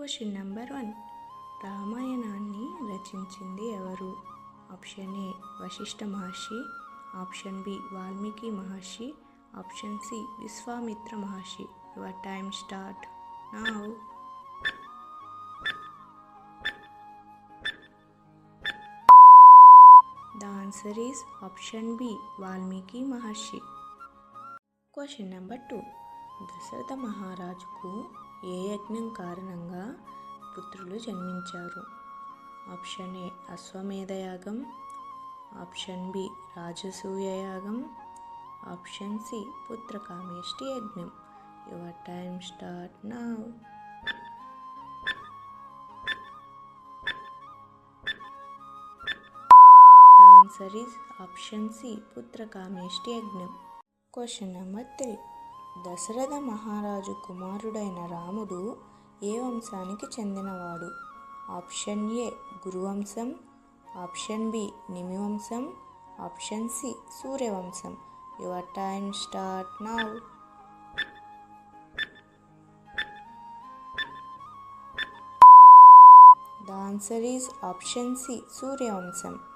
Question number one. రామాయణాన్ని రచించింది ఎవరు? Option A Vashishtha Maharshi. Option B Valmiki Maharshi. Option C Vishwamitra Maharshi. Your time start now. The answer is option B Valmiki Maharshi. Question number two. Dasharatha మహారాజుకు ఏ యజ్ఞం కారణంగా పుత్రులు జన్మించారు? Option A అశ్వమేధ యాగం. ఆప్షన్ బి రాజసూయ యాగం. Option C Putrakameshti యజ్ఞం. Your time start now. Answer is option C Putrakameshti యజ్ఞం. క్వశ్చన్ నెంబర్ త్రీ దశరథ మహారాజు కుమారుడైన రాముడు ఏ వంశానికి చెందినవాడు? ఆప్షన్ ఏ గురువంశం ఆప్షన్ బి నిమివంశం option C Suryavamsam. Your time start now. The answer is option C Suryavamsam.